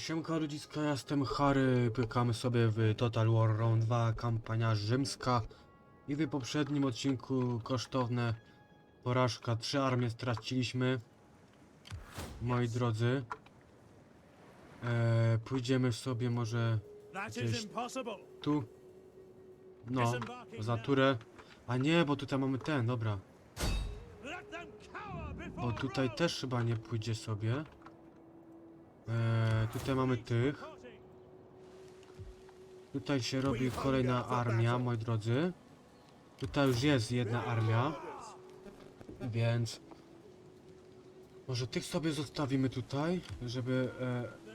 Siemka ludziska, ja jestem Harry, pykamy sobie w Total War Round 2, kampania rzymska. I w poprzednim odcinku kosztowne porażka, trzy armie straciliśmy, moi drodzy. E, pójdziemy sobie może Gdzieś tu, no, za turę, a nie, bo tutaj mamy ten, dobra, bo tutaj też chyba nie pójdzie sobie. E, tutaj mamy tych. Tutaj się robi kolejna armia, moi drodzy. Tutaj już jest jedna armia, więc może tych sobie zostawimy tutaj, żeby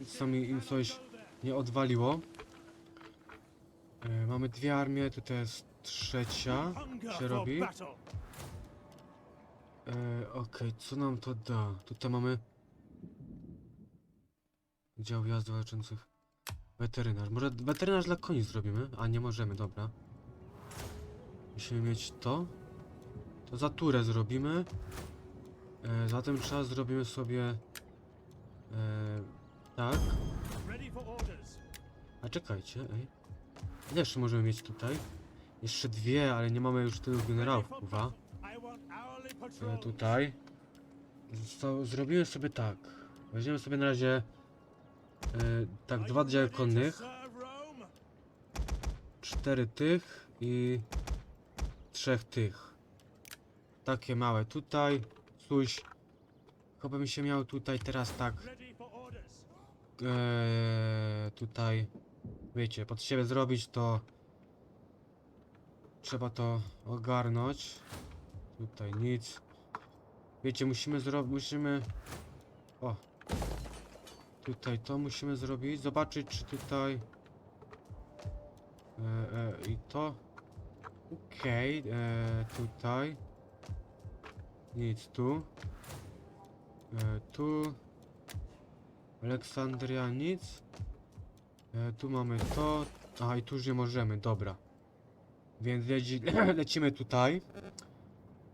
e, sami im coś nie odwaliło. E, mamy dwie armie, tutaj jest trzecia się robi. E, Okej, co nam to da? Tutaj mamy dział jazd walczących. Weterynarz. Może weterynarz dla koni zrobimy? A nie możemy, dobra. Musimy mieć to. To za turę zrobimy. E, za ten czas zrobimy sobie e, tak. A czekajcie, ej. Ile jeszcze możemy mieć tutaj? Jeszcze dwie, ale nie mamy już tylu generałów, kurwa. E, tutaj. Zrobimy sobie tak. Weźmiemy sobie na razie tak Are dwa you oddziały ready to konnych, serve Rome? cztery tych i trzech tych. Takie małe tutaj. Coś. Chyba mi się miał tutaj teraz tak e, tutaj wiecie, pod siebie zrobić to trzeba to ogarnąć. Tutaj nic. Wiecie, musimy zrobić, musimy o tutaj to musimy zrobić, zobaczyć czy tutaj e, e, i to okej, e, tutaj nic tu e, tu Aleksandria nic. E, tu mamy to. A i tu już nie możemy, dobra. Więc leci, lecimy tutaj.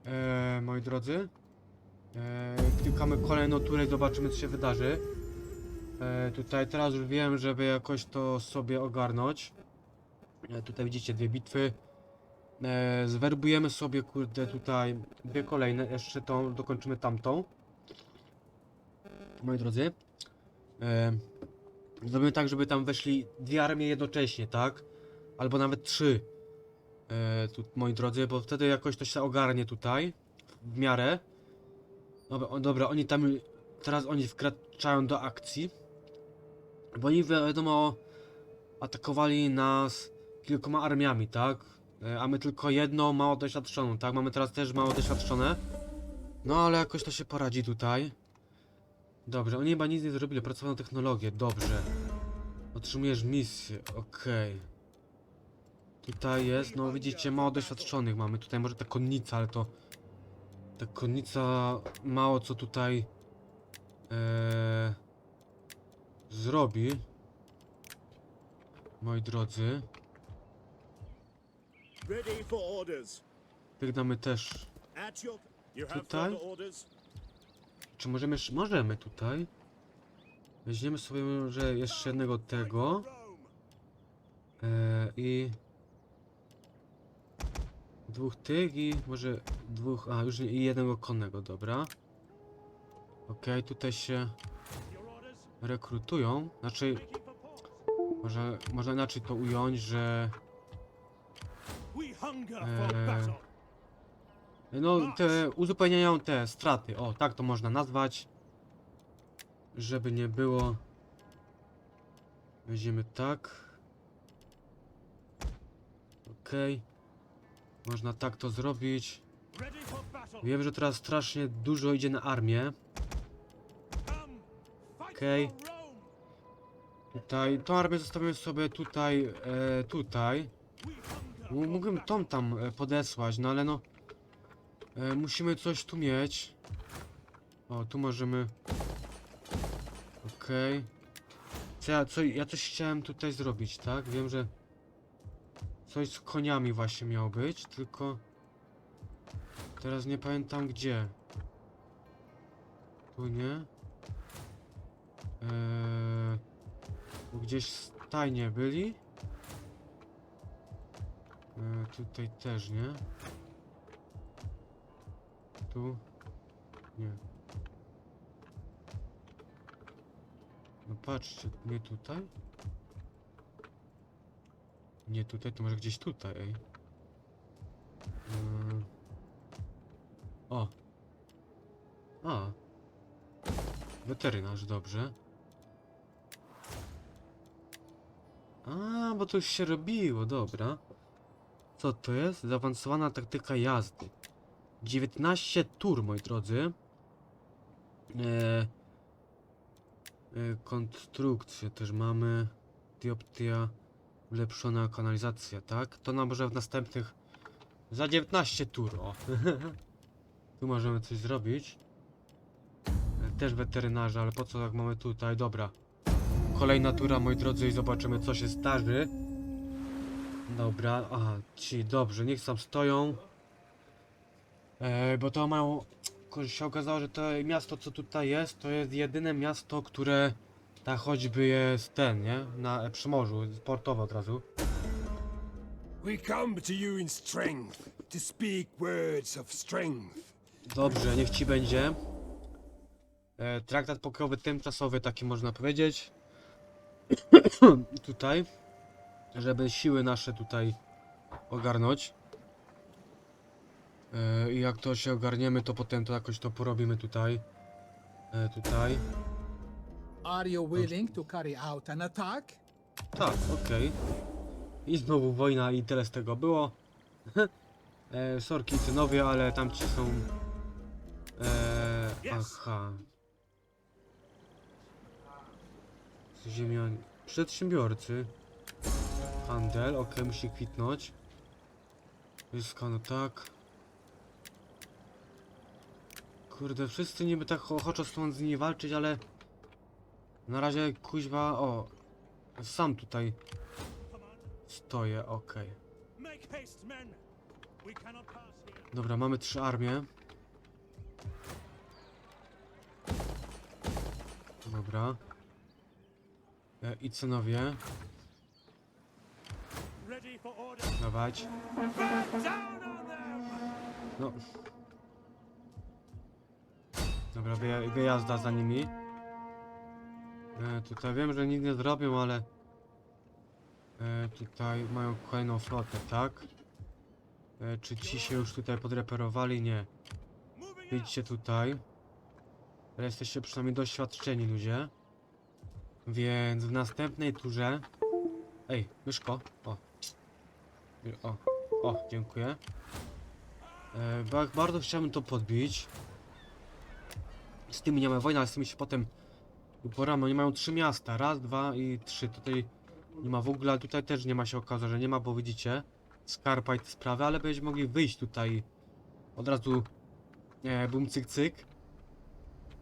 E, moi drodzy. E, klikamy kolejną turę i zobaczymy co się wydarzy. E, tutaj teraz już wiem, żeby jakoś to sobie ogarnąć. E, tutaj widzicie dwie bitwy. E, zwerbujemy sobie kurde tutaj dwie kolejne. Jeszcze tą, dokończymy tamtą. Moi drodzy. Zrobimy tak, żeby tam weszli dwie armie jednocześnie, tak? Albo nawet trzy. Tu, moi drodzy, bo wtedy jakoś to się ogarnie tutaj. W miarę. Dobra, dobra, oni tam. Teraz oni wkraczają do akcji. Bo oni wi- wiadomo atakowali nas kilkoma armiami, tak? E, a my tylko jedną mało doświadczoną, tak? Mamy teraz też mało doświadczone. No ale jakoś to się poradzi tutaj. Dobrze, oni chyba nic nie zrobili, pracowano technologię, dobrze. Otrzymujesz misję, okej. Tutaj jest, no widzicie, mało doświadczonych mamy. Tutaj może ta konnica, ale to... Ta konnica mało co tutaj... E, zrobi. Moi drodzy. Damy też. Tutaj? Czy możemy... Możemy tutaj. Weźmiemy sobie może jeszcze jednego tego. E, I dwóch tych i może dwóch, a już nie, i jednego konnego, dobra. Okej, tutaj się. Rekrutują, znaczy może, można inaczej to ująć, że battle. no te uzupełniają te straty, o tak to można nazwać. Żeby nie było. Weźmiemy tak. Okej. Można tak to zrobić. Wiem, że teraz strasznie dużo idzie na armię. Okej. Rome. Tutaj, tą armię zostawimy sobie tutaj, e, tutaj. Mógłbym tą tam e, podesłać, no ale no. E, musimy coś tu mieć. O, tu możemy. Okej. Co ja, co, ja coś chciałem tutaj zrobić, tak? Wiem, że coś z koniami właśnie miało być, tylko teraz nie pamiętam gdzie. Tu nie. Eee, Gdzieś stajnie byli. E, tutaj też nie. Tu. Nie. No patrzcie, nie tutaj? Nie tutaj, to może gdzieś tutaj, ej. Yy. O. A. Weterynarz, dobrze. A, bo to już się robiło, dobra. Co to jest? Zaawansowana taktyka jazdy. 19 tur, moi drodzy. Eee, e, konstrukcję też mamy. Dioptria. Ulepszona kanalizacja, tak? To nam może w następnych... Za 19 tur, o. tu możemy coś zrobić. E, Też weterynarza, ale po co jak mamy tutaj? Dobra. Kolejna tura, moi drodzy, i zobaczymy co się zdarzy. Dobra, aha, ci, dobrze, niech tam stoją. E, bo to mają... Się okazało, że to miasto, co tutaj jest, to jest jedyne miasto, które... Tak choćby jest ten, nie? Na przy morzu, portowe od razu. We come to you in strength, to speak words of strength. Dobrze, niech ci będzie. E, traktat pokojowy tymczasowy, taki można powiedzieć. tutaj. Żeby siły nasze tutaj ogarnąć. E, I jak to się ogarniemy, to potem to jakoś to porobimy tutaj. E, tutaj. Are you willing to carry out an attack? Tak, okej. I znowu wojna i tyle z tego było. e, sorki synowie, ale tamci są... E, aha. Ziemianie. Przedsiębiorcy. Handel, okej, musi kwitnąć. Zyskano tak. Kurde, wszyscy niby tak ochoczo chcą z nimi walczyć, ale... Na razie kuźwa, o... Sam tutaj stoję, here. Dobra, mamy trzy armie. Dobra. E, I cenowie, dawać. No. Dobra, wyja wyjazda za nimi. E, tutaj wiem, że nic nie zrobią, ale... E, tutaj mają kolejną flotę, tak? E, czy ci się już tutaj podreperowali? Nie. Idźcie tutaj. Ale jesteście przynajmniej doświadczeni ludzie. Więc w następnej turze... Ej, myszko. O. O, o, dziękuję. E, bardzo chciałbym to podbić. Z tymi nie ma wojny, ale z tymi się potem uporamy. Oni mają trzy miasta. Raz, dwa i trzy. Tutaj nie ma w ogóle, tutaj też nie ma się okaże, że nie ma, bo widzicie. Skarpa i te sprawy, ale będziemy mogli wyjść tutaj od razu e, bum cyk cyk.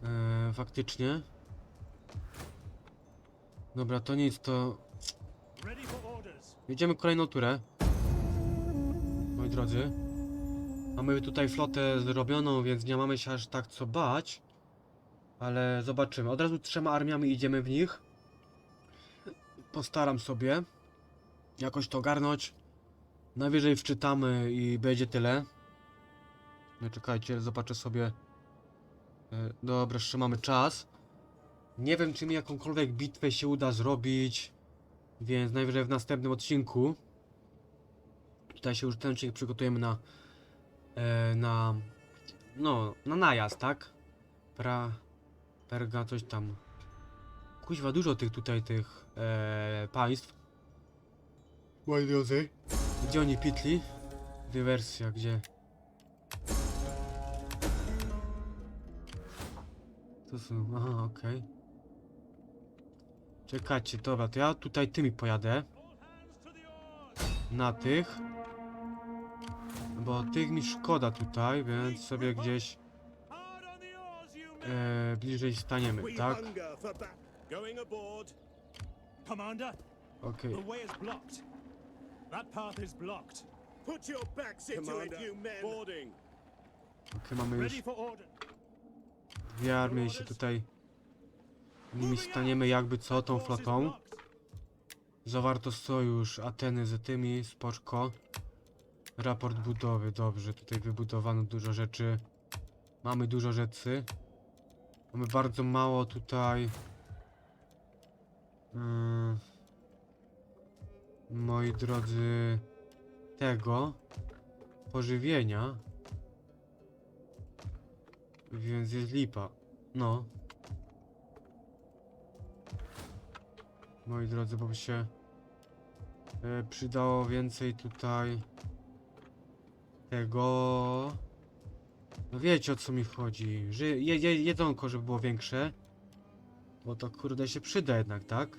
E, faktycznie. Dobra, to nic, to jedziemy kolejną turę. Moi drodzy. Mamy tutaj flotę zrobioną, więc nie mamy się aż tak co bać. Ale zobaczymy. Od razu trzema armiami idziemy w nich. Postaram sobie jakoś to ogarnąć. Najwyżej wczytamy i będzie tyle. No czekajcie, zobaczę sobie. E, Dobra, jeszcze mamy czas. Nie wiem, czy mi jakąkolwiek bitwę się uda zrobić. Więc najwyżej w następnym odcinku. Tutaj się już ten odcinek przygotujemy na. E, na. No, na najazd, tak? Pra. Perga, coś tam. Kuźwa, dużo tych tutaj, tych e, państw. Moi drodzy. Gdzie oni pitli? Dywersja, gdzie? To są, aha, okej. Czekajcie, dobra, to ja tutaj tymi pojadę. Na tych. Bo tych mi szkoda tutaj, więc sobie gdzieś e, bliżej staniemy, tak? Okej. Boarding. Okej, mamy już dwie armie się tutaj nimi staniemy jakby co tą flotą. Zawarto sojusz Ateny z tymi, spoczko. Raport budowy, dobrze, tutaj wybudowano dużo rzeczy. Mamy dużo rzeczy. Mamy bardzo mało tutaj. Ym, moi drodzy, tego pożywienia. Więc jest lipa. No. Moi drodzy, bo by się e, przydało więcej tutaj tego. No wiecie o co mi chodzi. Że je, je, jedzonko, żeby było większe. Bo to kurde się przyda jednak, tak?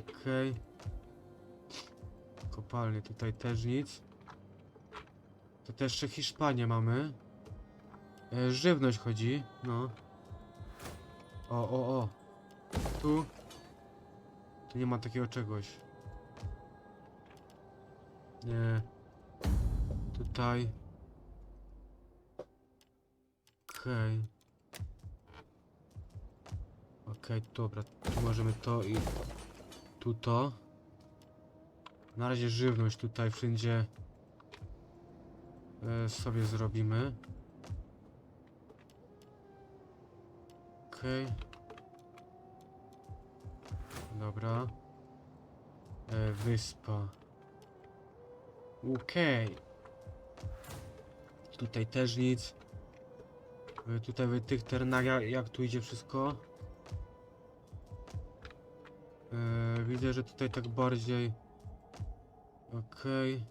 Okej. Kopalnie tutaj też nic. To też jeszcze Hiszpanię mamy. E, żywność chodzi, no. O, o, o. Tu. Tu nie ma takiego czegoś. Nie. Tutaj. Okej. Okej, dobra. Tu możemy to i tu to. Na razie żywność tutaj wszędzie e, sobie zrobimy. Okej. Dobra. E, wyspa. Okej. Tutaj też nic. E, tutaj w tych terenach jak, jak tu idzie wszystko? E, widzę, że tutaj tak bardziej. Okej.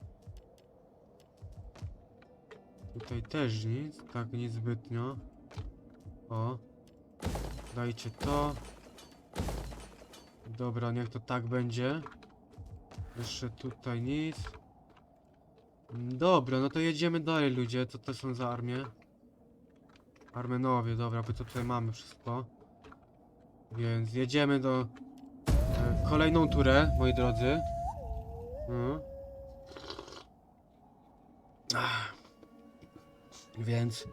Tutaj też nic, tak nic zbytnio. O. Dajcie to. Dobra, niech to tak będzie. Jeszcze tutaj nic. Dobra, no to jedziemy dalej ludzie. Co to są za armie? Armenowie, dobra, bo to tutaj mamy wszystko. Więc jedziemy do... E, kolejną turę, moi drodzy. No. Więc...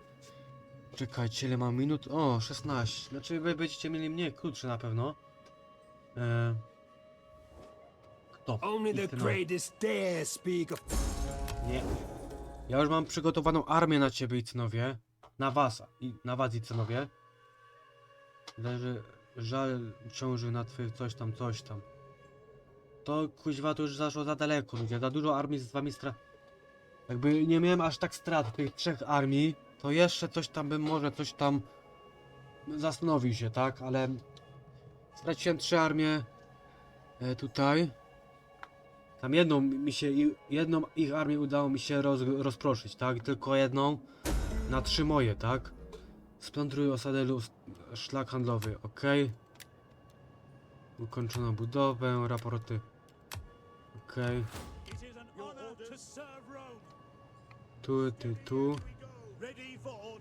Czekajcie, ile mam minut? O, 16. Znaczy wy będziecie mieli mniej, krótsze na pewno. E... Kto? Only the ten- greatest dare speak of Nie. Ja już mam przygotowaną armię na ciebie, Icynowie. Na was. I na was, Icynowie. Leży... Żal ciąży na twych coś tam, coś tam. To kuźwa to już zaszło za daleko, ludzie. Za dużo armii z wami stra... Jakby nie miałem aż tak strat tych trzech armii, to jeszcze coś tam bym może coś tam zastanowił się, tak? Ale straciłem trzy armie e, tutaj. Tam jedną mi się, jedną ich armię udało mi się roz, rozproszyć, tak? Tylko jedną na trzy moje, tak? Splądruj osadę lub szlak handlowy, ok? Ukończono budowę, raporty. Ok. Tu, ty, tu. Ready for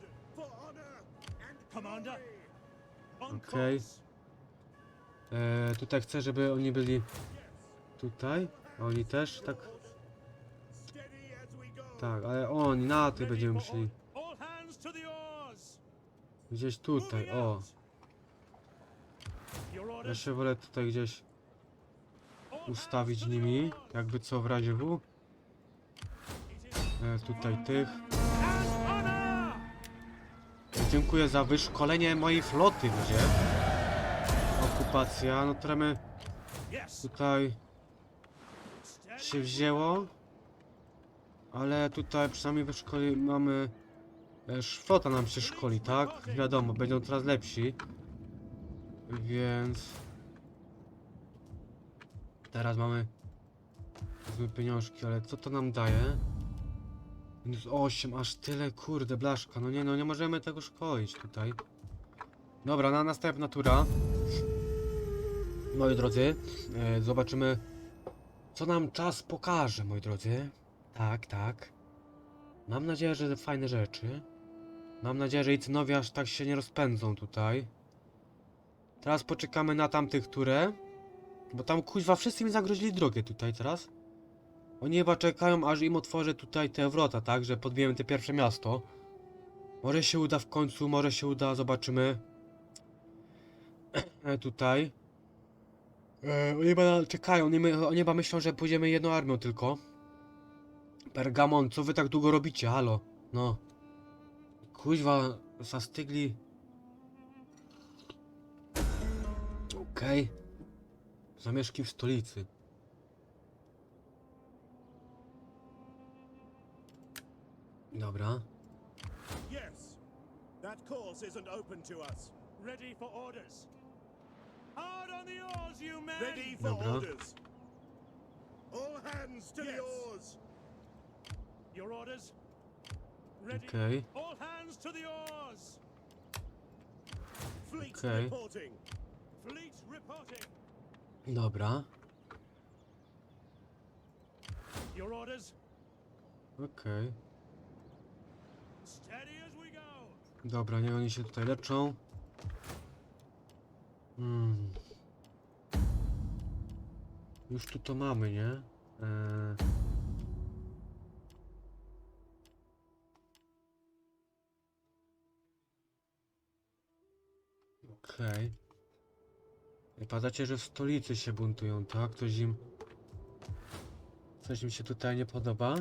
E, tutaj chcę, żeby oni byli tutaj. Oni też, tak? Tak, ale oni na tej będziemy musieli. Gdzieś tutaj, o. Ja się wolę tutaj gdzieś ustawić nimi, jakby co w razie W. E, tutaj tych. Dziękuję za wyszkolenie mojej floty, ludzie. Okupacja, no które my Yes. tutaj się wzięło. Ale tutaj przynajmniej wyszkoli mamy... e, Flota nam się szkoli, tak? Wiadomo, będą coraz lepsi. Więc... Teraz mamy... Złe pieniążki, ale co to nam daje? Minus 8, aż tyle, kurde, blaszka. No nie, no nie możemy tego szkolić tutaj. Dobra, na następna tura. Moi drodzy, e, zobaczymy, co nam czas pokaże, moi drodzy. Tak, tak. Mam nadzieję, że fajne rzeczy. Mam nadzieję, że Icynowie aż tak się nie rozpędzą tutaj. Teraz poczekamy na tamtych, które... Bo tam kuźwa wszyscy mi zagrozili drogę tutaj teraz. Oni chyba czekają, aż im otworzę tutaj te wrota, tak? Że podbijemy te pierwsze miasto. Może się uda w końcu, może się uda, zobaczymy. E, tutaj. E, oni chyba czekają, oni, oni chyba myślą, że pójdziemy jedną armią tylko. Pergamon, co wy tak długo robicie? Halo? No. Kuźwa, zastygli. Okej. Zamieszki w stolicy. Dobra. Yes. That course isn't open to us. Ready for orders. Hard on Dobra. orders. All hands to Yes. the oars. Your orders? Ready? Okej. All hands to the oars! Fleet Okay. reporting. Fleet reporting. Dobra. Your orders? Okej. Steady as we go. Dobra, nie oni się tutaj leczą. Hmm. Już tu to mamy, nie? Eee. Okej. Okay. Padacie, że w stolicy się buntują, tak? Ktoś im... Coś im się tutaj nie podoba?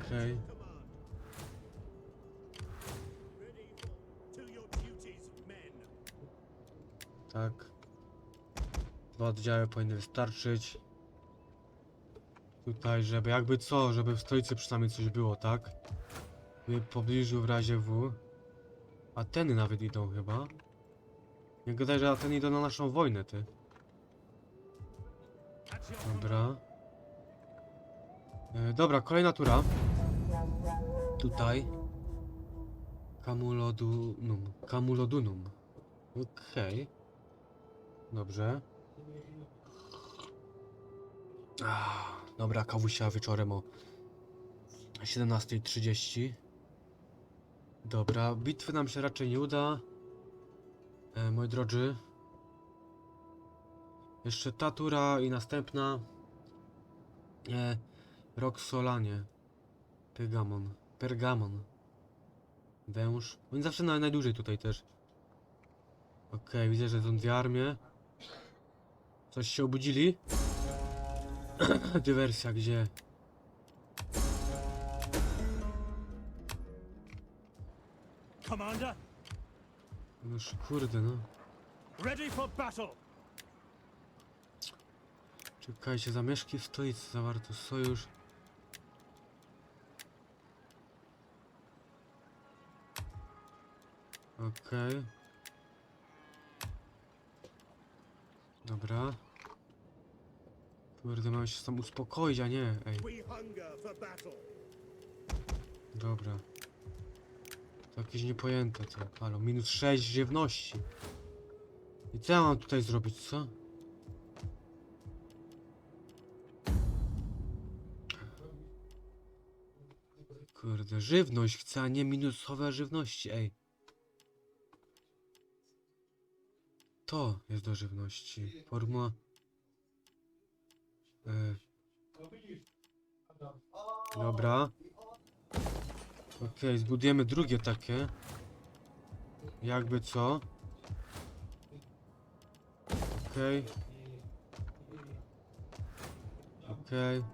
Okej. Command. Oddziały powinny wystarczyć. Tutaj, żeby jakby co, żeby w stolicy przynajmniej coś było, tak? W pobliżu w razie W. Ateny nawet idą chyba. Nie gadaj, że Ateny idą na naszą wojnę, ty. Dobra. E, dobra, kolejna tura. Tutaj. Camulodunum. Camulodunum. Okej. Dobrze. Ah, dobra, kawusia wieczorem o 17.30. Dobra, bitwy nam się raczej nie uda. E, moi drodzy. Jeszcze ta tura i następna. E, Roxolanie. Pergamon. Pergamon. Węż. Oni zawsze na, najdłużej tutaj też. Okej, widzę, że są dwie armie. Coś się obudzili? Dywersja, gdzie? Commander, Noż kurde, no. ready for battle. Czekajcie, zamieszki w stolicy zawarto sojusz. Okej. Dobra. Kurde, mam się tam uspokoić, a nie, ej. Dobra. To jakieś niepojęte to. Halo, minus 6 żywności. I co ja mam tutaj zrobić, co? Kurde, żywność chcę, a nie minusowe żywności, ej. To jest do żywności. Formuła... E... Dobra. Okej, zbudujemy drugie takie. Jakby co? Okej. Okej.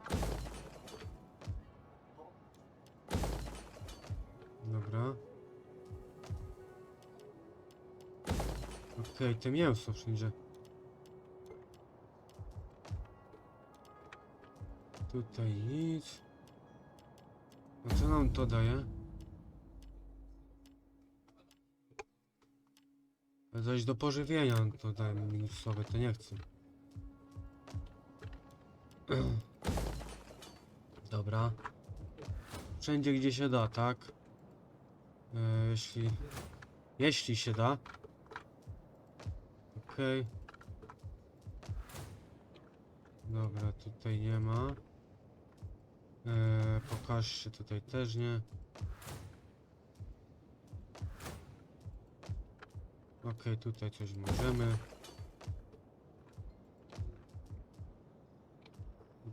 Dobra. Okej, te mięso wszędzie. Tutaj nic. A co nam to daje? Coś do pożywienia to daje mi minusowe, to nie chcę. Dobra. Wszędzie gdzie się da, tak? E, jeśli... Jeśli się da. Okej. Dobra, tutaj nie ma. E, pokaż się tutaj też nie. Okej, tutaj coś możemy.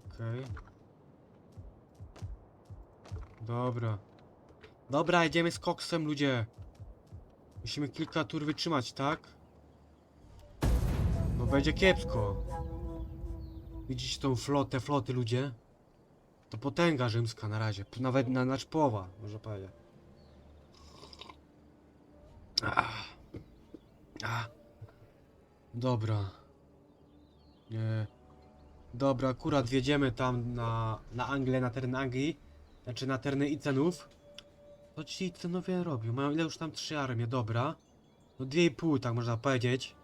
Okej. Dobra. Dobra, jedziemy z koksem, ludzie. Musimy kilka tur wytrzymać, tak? Bo będzie kiepsko. Widzicie tą flotę, floty ludzie? To potęga rzymska na razie. Nawet na nasz połowa, można powiedzieć. Ah. Ah. Dobra. Nie. Dobra, akurat wjedziemy tam na, na Anglię, na teren Anglii. Znaczy na tereny Icenów. Co ci Icenowie robią? Mają ile już tam trzy armie, dobra. No dwie i pół, tak można powiedzieć.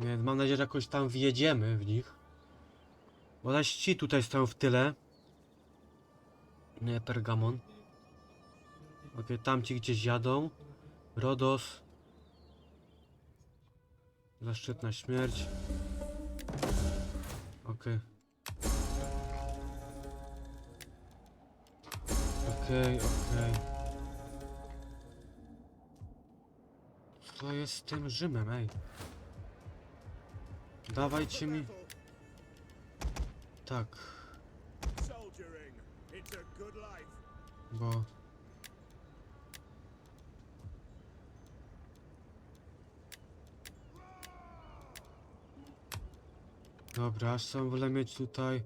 Więc mam nadzieję, że jakoś tam wjedziemy w nich. Bo zaś ci tutaj stoją w tyle. Nie, Pergamon. Okej, tamci gdzieś jadą. Rodos. Zaszczytna śmierć. Okej. Okej, okej. Co jest z tym Rzymem, ej? Dawajcie mi... Tak, bo... Dobra, aż sam wolę mieć tutaj...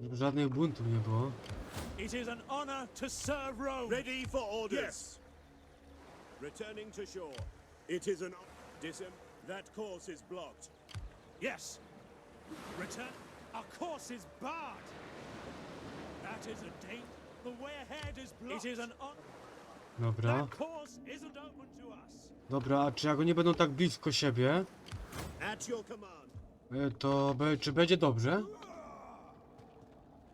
żeby Żadnych buntów nie było. It is an honor to serve Rome. Ready for orders. Yes. Returning to shore. It is an disem. That course is blocked. Yes. Return. Our course is barred. That is a date. Dobra. That course isn't open to us. Dobra, a czy jak oni będą tak blisko siebie, At your command. e, to be, czy będzie dobrze?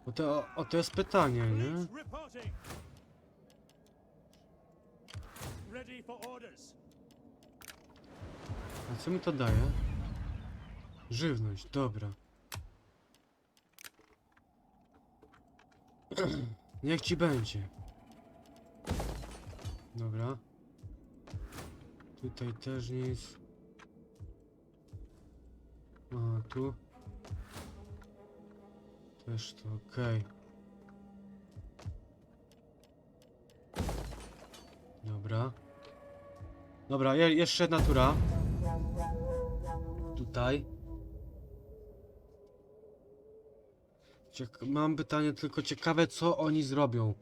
Bo to, o to jest pytanie, nie? A co mi to daje? Żywność, dobra. Niech ci będzie. Dobra. Tutaj też nic. A, tu. Też to okej. Dobra. Dobra, je, jeszcze jedna tura. Tutaj. Mam pytanie tylko ciekawe co oni zrobią.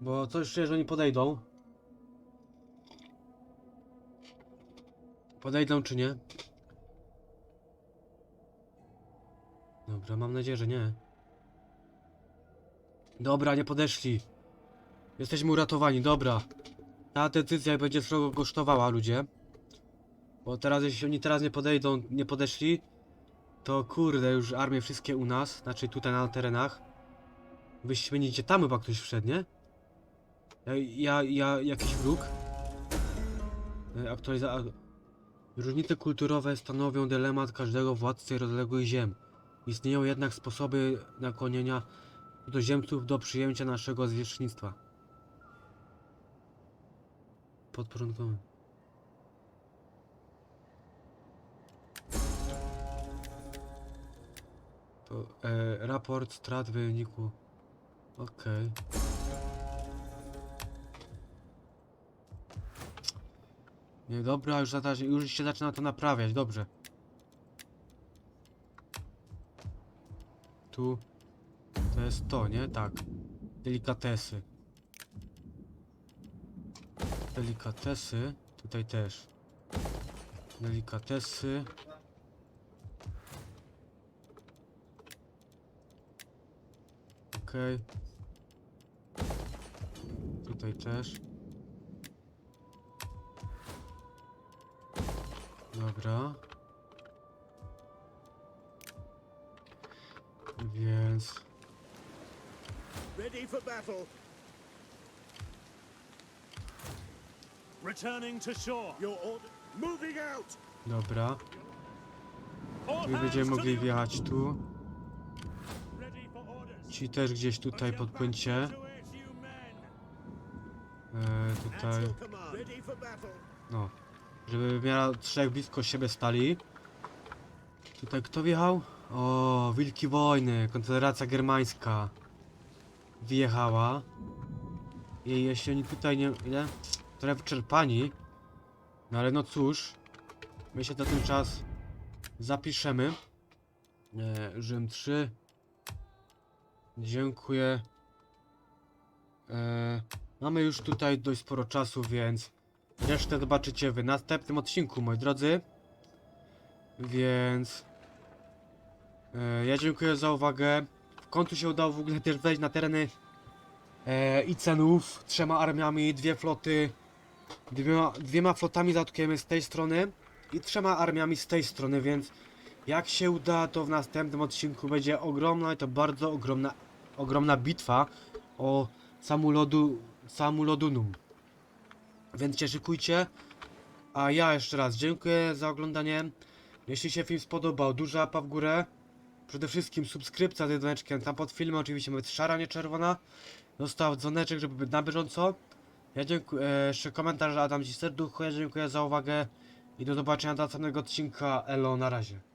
Bo coś czuję, że oni podejdą. Podejdą czy nie? Dobra, mam nadzieję, że nie. Dobra, nie podeszli. Jesteśmy uratowani, dobra. Ta decyzja będzie srogo kosztowała, ludzie. Bo teraz, jeśli oni teraz nie podejdą, nie podeszli, to kurde, już armie wszystkie u nas, znaczy tutaj na terenach. Wyśmienicie, tam chyba ktoś wszedł, nie? Ja, ja, ja jakiś wróg? E, Aktualiza... Różnice kulturowe stanowią dylemat każdego władcy rozległych ziem. Istnieją jednak sposoby nakłonienia cudzoziemców do przyjęcia naszego zwierzchnictwa. Podporządkowy. To e, raport strat wyniku. Okej. Nie, dobra, już, już się zaczyna to naprawiać, dobrze. Tu. To jest to, nie? Tak. Delikatesy. Delikatesy. Tutaj też. Delikatesy. Okej. Tutaj też. Dobra. Więc... Ready for battle. Returning to shore. Your order. Moving out. Dobra. Będziemy mogli wjechać tu. Ci też gdzieś tutaj podpłyńcie. E, tutaj. No. Żeby w miarę trzech blisko siebie stali. Tutaj kto wjechał? O, Wilki Wojny, Konfederacja Germańska. Wjechała. I jeśli oni tutaj nie... Ile? Trochę wyczerpani. No ale no cóż, my się na ten czas zapiszemy. E, Rzym 3. Dziękuję. E, mamy już tutaj dość sporo czasu, więc resztę zobaczycie w następnym odcinku, moi drodzy. Więc e, ja dziękuję za uwagę. W końcu się udało w ogóle też wejść na tereny e, Icenów trzema armiami, dwie floty, dwiema, dwiema flotami zaatakujemy z tej strony i trzema armiami z tej strony, więc jak się uda, to w następnym odcinku będzie ogromna i to bardzo ogromna, ogromna bitwa o Samulodu, Samulodunum. Więc się szykujcie. A ja jeszcze raz dziękuję za oglądanie. Jeśli się film spodobał, duża łapa w górę. Przede wszystkim subskrypcja z dzwoneczkiem. Tam pod filmem oczywiście ma być szara, nie czerwona. Zostaw dzwoneczek, żeby być na bieżąco. Ja dziękuję. E, jeszcze komentarz Adam Ci serducho. Ja dziękuję za uwagę. I do zobaczenia do następnego odcinka. Elo, na razie.